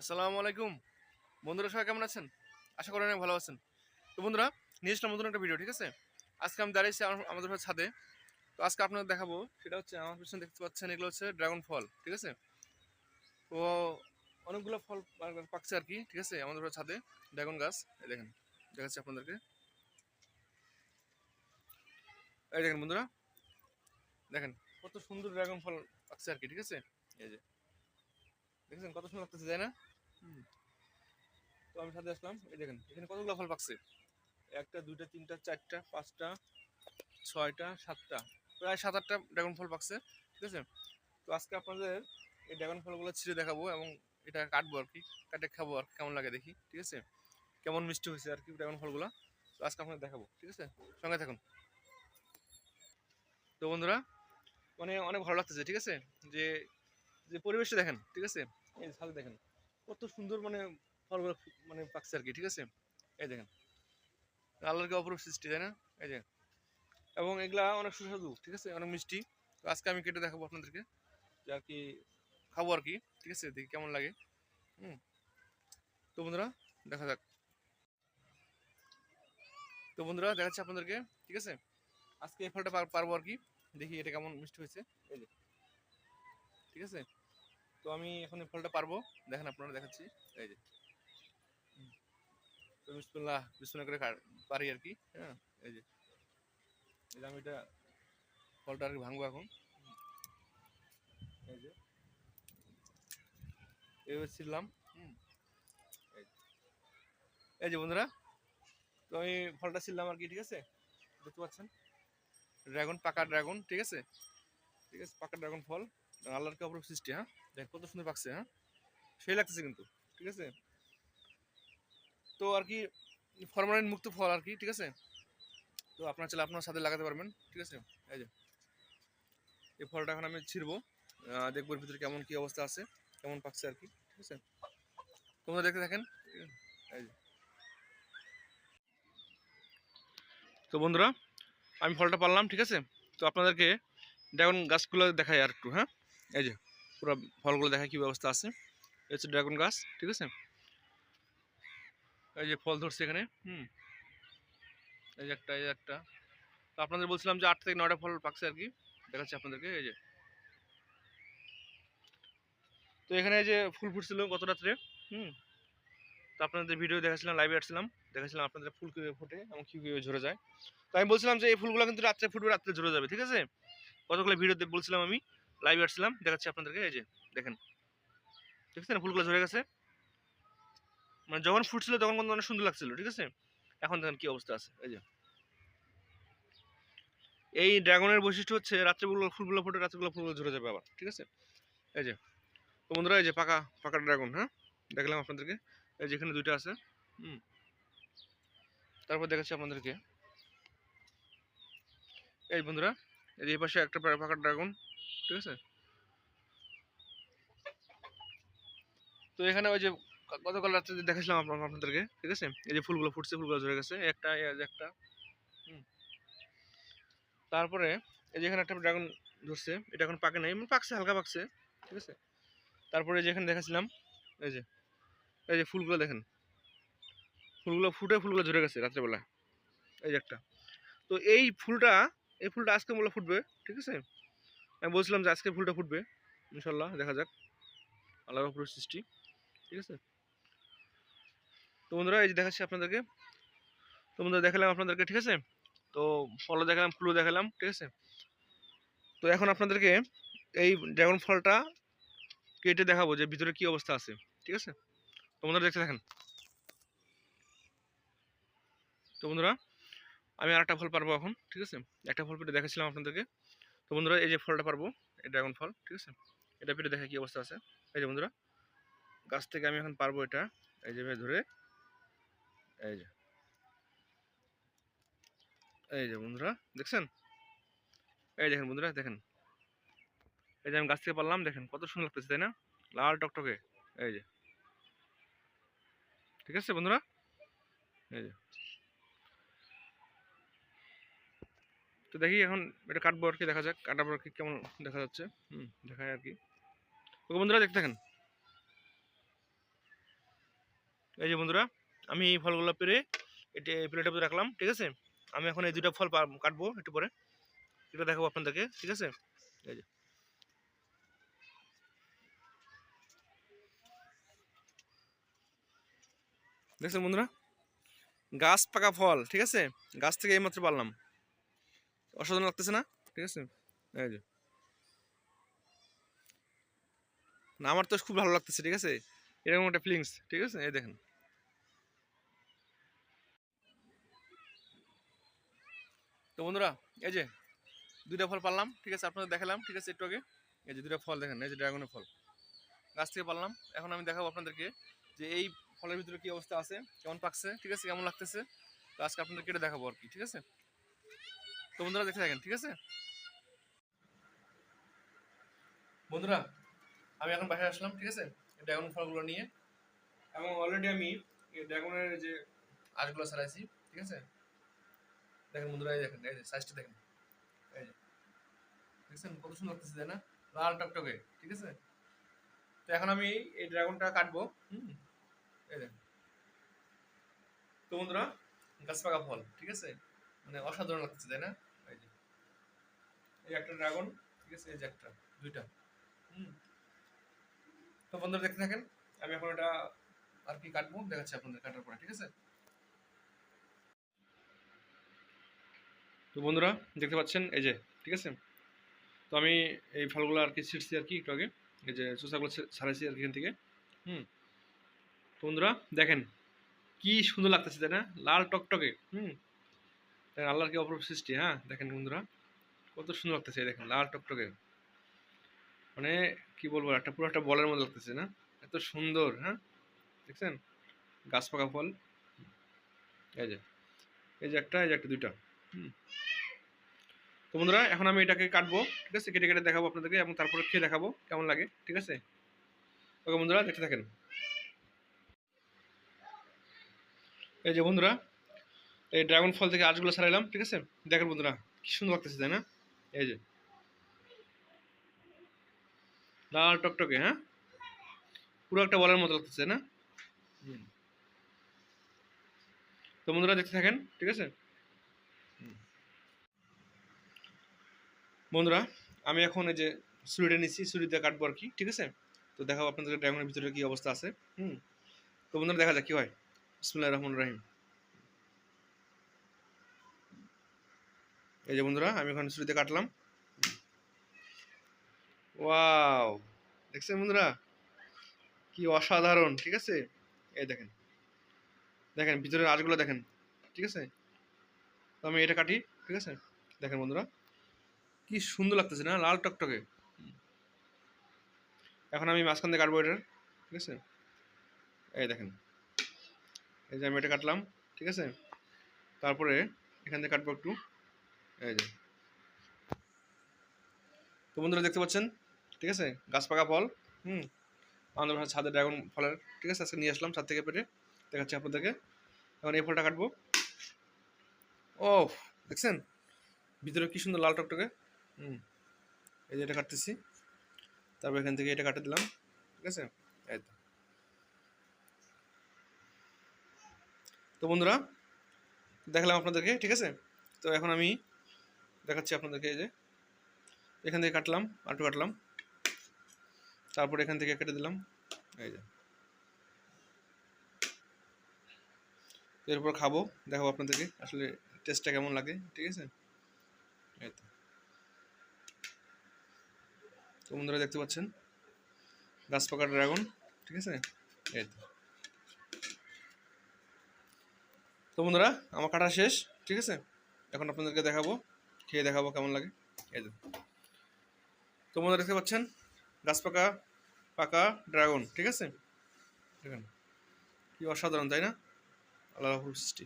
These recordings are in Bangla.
আসসালামু আলাইকুম। বন্ধুরা সবাই কেমন আছেন? আশা করি অনেক ভালো আছেন। তো বন্ধুরা আসলাম নতুন একটা ভিডিও ঠিক আছে? আজকে আমি দাঁড়িয়েছি আমাদের ছাদে। তো আজকে আপনাদের দেখাবো, সেটা হচ্ছে আমার পিছনে দেখতে পাচ্ছেন, এগুলো হচ্ছে ড্রাগন ফল ঠিক আছে? তো অনেকগুলো ফল পাকছে আর কি, ঠিক আছে, আমাদের ছাদে ড্রাগন গাছ। এই দেখেন, দেখাচ্ছি আপনাদেরকে। এই দেখেন বন্ধুরা, দেখেন, কত সুন্দর ড্রাগন ফল পাকছে আর কি, ঠিক আছে? এই যে। দেখছেন কত সুন্দর লাগতেছে তাই না। তো আমি সাথে আসলাম এই দেখেন এখানে কতগুলো ফল পাকছে? একটা দুইটা তিনটা চারটা পাঁচটা ছয়টা সাতটা। প্রায় সাত আটটা ড্রাগন ফল পাকছে ঠিক আছে? তো আজকে আপনাদের এই ড্রাগন ফলগুলো ছিঁড়ে দেখাবো এবং এটা কাটবো আর কি কাটে খাব আর কেমন লাগে দেখি ঠিক আছে? কেমন মিষ্টি হয়েছে আর কি ড্রাগন ফলগুলো তো আজকে আপনাদের দেখাবো ঠিক আছে? সঙ্গে থাকুন। তো বন্ধুরা মানে অনেক ভালো লাগতেছে ঠিক আছে? যে যে পরিবেশটা দেখেন, ঠিক আছে? এই সাথে দেখেন, কত সুন্দর মানে ফলগুলো মানে পাকছে আর কি, ঠিক আছে? এই দেখেন আল্লাহর অপরূপ সৃষ্টি, তাই না? এই যে, এবং এগুলা অনেক সুস্বাদু, ঠিক আছে? অনেক মিষ্টি। তো আজকে আমি কেটে দেখাবো আপনাদেরকে, যে আর কি খাব আর কি, ঠিক আছে? দেখি কেমন লাগে। হুম। তো বন্ধুরা, দেখা যাক। তো বন্ধুরা, দেখাচ্ছি আপনাদেরকে, ঠিক আছে? আজকে এই ফলটা পারব আর কি। দেখি এটা কেমন মিষ্টি হয়েছে। এই যে, ঠিক আছে? তো আমি এখন এই ফলটা পারব। দেখেন আপনারা দেখাচ্ছি। এই যে। বিসমুল্লাহ বিসমুল্লাহ করে পারি আর কি হ্যাঁ এই যে। এই যে আমি এটা ফলটা আর কি ভাঙবো এখন। এই যে। এইভাবে ছিললাম হুম। এই যে। বন্ধুরা, তো আমি ফলটা ছিললাম আর কি, ঠিক আছে? দেখতে পাচ্ছেন? ড্রাগন, পাকা ড্রাগন, ঠিক আছে? ঠিক আছে, পাকা ড্রাগন ফল, আল্লাহর কে অপরূপ সৃষ্টি হ্যাঁ? দেখ, কত সুন্দর পাকছে হ্যাঁ? সেই লাগতেছে কিন্তু, ঠিক আছে? তো আর কি, ফরমালিন মুক্ত ফল আর কি, ঠিক আছে? তো আপনার চাইলে আপনার সাথে লাগাতে পারবেন, ঠিক আছে? এই যে, এই ফলটা এখন আমি ছিড়বো দেখব এর ভিতরে কেমন কি অবস্থা আছে, কেমন পাকছে আর কি, ঠিক আছে? তোমরা দেখতে থাকেন? এই যে। তো বন্ধুরা, আমি ফলটা পারলাম ঠিক আছে? তো আপনাদেরকে ড্রাগন গাছগুলো দেখাই আর একটু হ্যাঁ? এই যে পুরো ফলগুলো দেখায় কী ব্যবস্থা আছে? এই হচ্ছে ড্রাগন গাছ, ঠিক আছে? এই যে ফল ধরছে এখানে, হুম। এই যে একটা, এই যে একটা। তো আপনাদের বলছিলাম যে আট থেকে নয়টা ফল পাকছে আর কি, দেখাচ্ছি আপনাদেরকে, এই যে। তো এখানে এই যে ফুল ফুটছিল গত রাত্রে, হুম। তো আপনাদের ভিডিও দেখাছিলাম লাইভে আসছিলাম দেখাছিলাম আপনাদের ফুল কীভাবে ফোটে এবং কী কীভাবে ঝরে যায়। তো আমি বলছিলাম যে এই ফুলগুলো কিন্তু রাত্রে ফুটবে, রাত্রে ঝরে যাবে, ঠিক আছে? কতগুলো ভিডিওতে বলছিলাম আমি লাইভে আসছিলাম, দেখাচ্ছি আপনাদেরকে, এই যে, দেখেন। দেখছেন? ফুলগুলো ঝরে গেছে। মানে যখন ফুটছিল তখন কিন্তু অনেক সুন্দর লাগছিল, ঠিক আছে? এখন দেখেন কি অবস্থা আছে, এই যে। এই ড্রাগনের বৈশিষ্ট্য হচ্ছে রাত্রেগুলো ফুলগুলো ফুটে রাত্রেগুলো ফুলগুলো ঝরে যাবে আবার, ঠিক আছে? এই যে, তো বন্ধুরা, এই যে পাকা পাকা ড্রাগন হ্যাঁ? দেখলাম আপনাদেরকে। এই যে এখানে দুইটা আছে, হুম। তারপর দেখাচ্ছি আপনাদেরকে। এই বন্ধুরা, এই পাশে একটা পাকা ড্রাগন ঠিক আছে? তো এখানে ওই যে গতকাল রাত্রে দেখাছিলাম আপনার আপনাদেরকে, ঠিক আছে? এই যে ফুলগুলো ফুটছে, ফুলগুলো ঝরে গেছে, একটা একটা তারপরে এই যে এখানে একটা ড্রাগন ধরছে, এটা এখন পাকে নাই মানে পাকছে, হালকা পাকছে, ঠিক আছে? তারপরে যে এখানে দেখাছিলাম এই যে এই যে ফুলগুলো দেখেন। ফুলগুলো ফুটে, ফুলগুলো ঝরে গেছে রাত্রেবেলা এই যে একটা। তো এই ফুলটা এই ফুলটা আজকে মূল্য ফুটবে, ঠিক আছে? আমি বলছিলাম যে আজকে ফুলটা ফুটবে, ইনশাল্লাহ, দেখা যাক। আল্লাহ পুরো সৃষ্টি, ঠিক আছে? তো বন্ধুরা, এই যে দেখাচ্ছি আপনাদেরকে। তো বন্ধুরা, দেখালাম আপনাদেরকে, ঠিক আছে? তো ফলও দেখালাম ফুলও দেখালাম, ঠিক আছে? তো এখন আপনাদেরকে এই ড্রাগন ফলটা কেটে দেখাবো যে ভিতরে কি অবস্থা আছে, ঠিক আছে? তো বন্ধুরা, দেখতে দেখেন তো বন্ধুরা, আমি আর একটা ফল পারব এখন, ঠিক আছে? একটা ফল পেটে দেখাচ্ছিলাম আপনাদেরকে। তো বন্ধুরা, এই যে ফলটা পারব, এই ড্রাগন ফল, ঠিক আছে? এটা পেটে দেখা কি অবস্থা আছে? এই যে বন্ধুরা, গাছ থেকে আমি এখন পারব এটা। এই যে ধরে, এই যে এই যে বন্ধুরা, দেখছেন? এই দেখেন বন্ধুরা, দেখেন। এই যে আমি গাছ থেকে পারলাম, দেখেন, কত সুন্দর লাগতেছে, তাই না? লাল টকটকে, এই যে। ঠিক আছে বন্ধুরা? এই যে তো দেখি এখন এটা কাটবো আর কি, দেখা যাক কাটার পর কি কেমন দেখা যাচ্ছে। হুম দেখায় আর কি। ওকে বন্ধুরা দেখতে থাকেন এই যে বন্ধুরা, আমি এই ফলগুলো পেরে এটি প্লেটের মধ্যে রাখলাম, ঠিক আছে? আমি এখন এই দুটো ফল কাটবো একটু পরে। এটা দেখাবো আপনাদেরকে, ঠিক আছে? এই যে। দেখছেন বন্ধুরা? গাছ পাকা ফল, ঠিক আছে? গাছ থেকে এইমাত্র পারলাম। অসাধারণ লাগতেছে না? ঠিক আছে? এই যে। না, আমার তো খুব ভালো লাগতেছে, ঠিক আছে? এরকম একটা ফিলিংস ঠিক আছে? এই দেখেন। তো বন্ধুরা, এই যে দুইটা ফল পারলাম, ঠিক আছে? আপনাদের দেখালাম, ঠিক আছে, একটু আগে? এই যে দুইটা ফল দেখেন, এই যে ড্রাগনের ফল। গাছ থেকে পারলাম। এখন আমি দেখাবো আপনাদেরকে যে এই ফলের ভিতরে কি অবস্থা আছে, কেমন পাকছে, ঠিক আছে? কেমন লাগতেছে? তো আজকে আপনাদেরকে এটা দেখাবো আর কি, ঠিক আছে? তো বন্ধুরা দেখে থাকেন, ঠিক আছে? বন্ধুরা, আমি এখন বাসায় আসলাম, ঠিক আছে? ড্রাগন ফলগুলো নিয়ে। এবং অলরেডি আমি ড্রাগনের যে আঁশগুলো ছাড়াইছি ঠিক আছে? দেখেন বন্ধুরা, এই দেখেন, এই যে সাইজটা দেখেন। এই যে, দেখছেন? কত সুন্দর লাগতেছে, তাই না? লাল টকটকে, ঠিক আছে? তো এখন আমি এই ড্রাগনটা কাটবো, হুম? এই দেখেন। তো বন্ধুরা গাছ পাকা ফল, ঠিক আছে? মানে অসাধারণ লাগতেছে, তাই না? এই একটা ড্রাগন ঠিক আছে, এই যে একটা, দুইটা। হুম। তো বন্ধুরা, দেখতে থাকেন, আমি এখন এটা আর কি কাটবো, দেখাচ্ছি আপনাদের কাটার পরে, ঠিক আছে? তো বন্ধুরা, দেখতে পাচ্ছেন, এই যে, ঠিক আছে? তো আমি এই ফলগুলো আর কি ছিটছি আর কি একটু আগে, এই যে চোষাগুলো ছাড়াইছি আর কি এখান থেকে। হুম। তো বন্ধুরা, দেখেন, কি সুন্দর লাগতেছে, তাই না? লাল টকটকে, হুম। আল্লাহর কি অপরূপ সৃষ্টি হ্যাঁ? দেখেন বন্ধুরা। কত সুন্দর লাগতেছে দেখেন, লাল টকটকে। মানে কি বলব, একটা পুরো একটা বলের মতো লাগতেছে না? এত সুন্দর হ্যাঁ? দেখছেন? গাছ পাকা ফল। এই যে এই যে একটা, এই যে একটা, দুইটা। হুম। তো বন্ধুরা, এখন আমি এটাকে কাটবো, ঠিক আছে? কেটে কেটে দেখাবো আপনাদেরকে এবং তারপরে খেয়ে দেখাবো, কেমন লাগে, ঠিক আছে? ওকে বন্ধুরা, দেখতে থাকেন। এই যে বন্ধুরা, এই ড্রাগন ফল থেকে আজগুলো ছাড়াইলাম, ঠিক আছে? দেখেন বন্ধুরা, কি সুন্দর লাগতেছে, তাই না? এই যে। লাল টকটকে হ্যাঁ? পুরো একটা বলের মতো লাগতেছে না? তো বন্ধুরা দেখতে থাকেন ঠিক আছে। বন্ধুরা আমি এখন এই যে ছুরিটা নিচ্ছি ছুরিতে কাটবো আর কি ঠিক আছে? তো দেখাবো আপনাদের ড্রাগনের ভিতরে কি অবস্থা আছে হুম? তো বন্ধুরা দেখা যাক কি হয়। বিসমুল্লাহ রহমান রাহিম। এই যে বন্ধুরা, আমি এখন ছুরিতে কাটলাম। ওয়াও, দেখছেন বন্ধুরা? কি অসাধারণ, ঠিক আছে? এই দেখেন দেখেন, ভিতরের আঁশগুলো দেখেন, ঠিক আছে? তো আমি এটা কাটি, ঠিক আছে? দেখেন বন্ধুরা, কি সুন্দর লাগতেছে না, লাল টকটকে। এখন আমি মাঝখান দিয়ে কাটবো এটার, ঠিক আছে? এই দেখেন, এই যে আমি এটা কাটলাম, ঠিক আছে? তারপরে এখান থেকে কাটবো একটু। এই যে। তো বন্ধুরা দেখতে পাচ্ছেন? ঠিক আছে? গাছ পাকা ফল, হুম? আমাদের বাসার ছাদে ড্রাগন ফলের, ঠিক আছে? আজকে নিয়ে আসলাম ছাদ থেকে পেটে। দেখাচ্ছি আপনাদেরকে। এখন এই ফলটা কাটবো। ও দেখছেন? ভিতরে কি সুন্দর লাল টকটকে। হুম। এই যে এটা কাটতেছি। তারপর এখান থেকে এটা কাটে দিলাম। ঠিক আছে? এই তো বন্ধুরা, দেখালাম আপনাদেরকে, ঠিক আছে? তো এখন আমি দেখাচ্ছি আপনাদেরকে এই যে। এখান থেকে কাটলাম আটু কাটলাম। তারপর এখান থেকে কেটে দিলাম। এই যে। এরপর খাব, দেখাবো আপনাদেরকে আসলে টেস্টটা কেমন লাগে, ঠিক আছে? তো। বন্ধুরা দেখতে পাচ্ছেন গাছ পাকা ড্রাগন ঠিক আছে? এই তো। তো বন্ধুরা, আমার কাটা শেষ, ঠিক আছে? এখন আপনাদেরকে দেখাবো। খেয়ে দেখাবো কেমন লাগে। এই তো তো বন্ধুরা দেখতে পাচ্ছেন, গাছ পাকা পাকা ড্রাগন, ঠিক আছে? দেখেন, কি অসাধারণ, তাই না? আল্লাহ সৃষ্টি।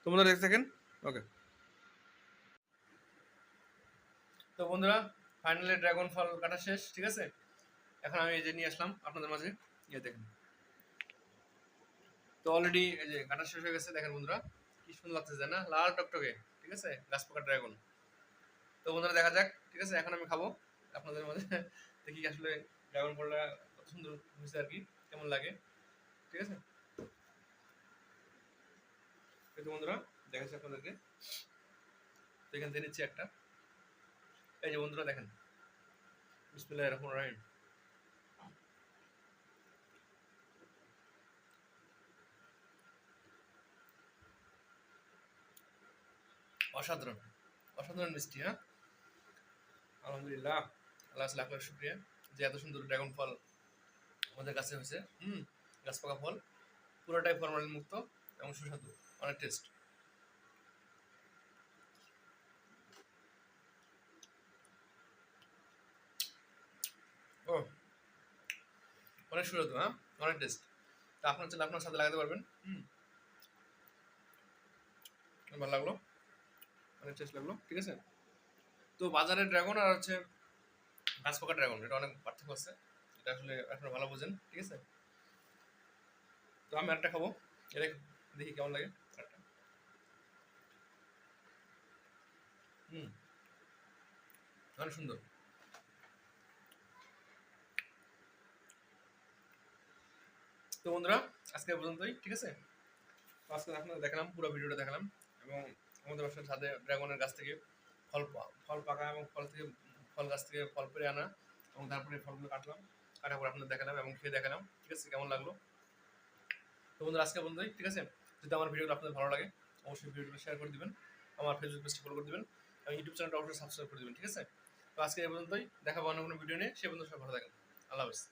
তো বন্ধুরা দেখতে থাকেন, ওকে। তো বন্ধুরা, ফাইনালি ড্রাগন ফল কাটা শেষ, ঠিক আছে? এখন আমি এই যে নিয়ে আসলাম আপনাদের মাঝে ইয়ে দেখেন। তো অলরেডি এই যে কাটা শেষ হয়ে গেছে, দেখেন বন্ধুরা, কি সুন্দর লাগতেছে না? লাল টকটকে। ঠিক আছে? গাছ ড্রাগন তো বন্ধুরা দেখা যাক, ঠিক আছে? এখন আমি খাব। আপনাদের মধ্যে দেখি আসলে ড্রাগন ফলটা কত সুন্দর হয়েছে আর কি, কেমন লাগে। ঠিক আছে? এই তো বন্ধুরা দেখাচ্ছি আপনাদেরকে। তো এখান থেকে নিচ্ছি একটা। এই যে বন্ধুরা, দেখেন। বিসমিল্লাহ রহমান রাহিম। অসাধারণ অসাধারণ মিষ্টি হ্যাঁ? আলহামদুলিল্লাহ। আল্লাহ লাখ লাখ শুক্রিয়া যে এত সুন্দর ড্রাগন ফল আমাদের কাছে হয়েছে। হুম গাছ পাকা ফল পুরোটাই ফরমালিন মুক্ত এবং সুস্বাদু অনেক টেস্ট ও অনেক সুস্বাদু হ্যাঁ? অনেক টেস্ট তা আপনার চাইলে আপনার সাথে লাগাতে পারবেন। হুম। ভালো লাগল। অনেক টেস্ট লাগল, ঠিক আছে? তো বাজারে ড্রাগন আর হচ্ছে পাকা ড্রাগন এটা অনেক পার্থক্য আছে। এটা আসলে আপনারা ভালো বোঝেন, ঠিক আছে? তো আমি খাব, এটা দেখি কেমন লাগে। হুম, অনেক সুন্দর। তো বন্ধুরা, আজকে পর্যন্তই, ঠিক আছে? আজকে আপনাদের দেখালাম, পুরো ভিডিওটা দেখালাম, এবং আমাদের বাসার ছাদে ড্রাগনের গাছ থেকে ফল ফল পাকা এবং ফল থেকে, ফল গাছ থেকে ফল পেরে আনা এবং তারপরে ফলগুলো কাটলাম। কাটার পর আপনাদের দেখালাম এবং খেয়ে দেখালাম। ঠিক আছে, কেমন লাগল? তো বন্ধুরা আজকে বন্ধুই ঠিক আছে? যদি আমার ভিডিওগুলো আপনাদের ভালো লাগে, অবশ্যই ভিডিওটা শেয়ার করে দিবেন, আমার ফেসবুক পেজটি ফলো করে দিবেন এবং ইউটিউব চ্যানেলটা অবশ্যই সাবস্ক্রাইব করে দেবেন, ঠিক আছে? তো আজকে এই পর্যন্তই দেখাবো অন্য কোনো ভিডিও নিয়ে, সে পর্যন্ত সব ভালো থাকেন। আল্লাহ হাফিজ।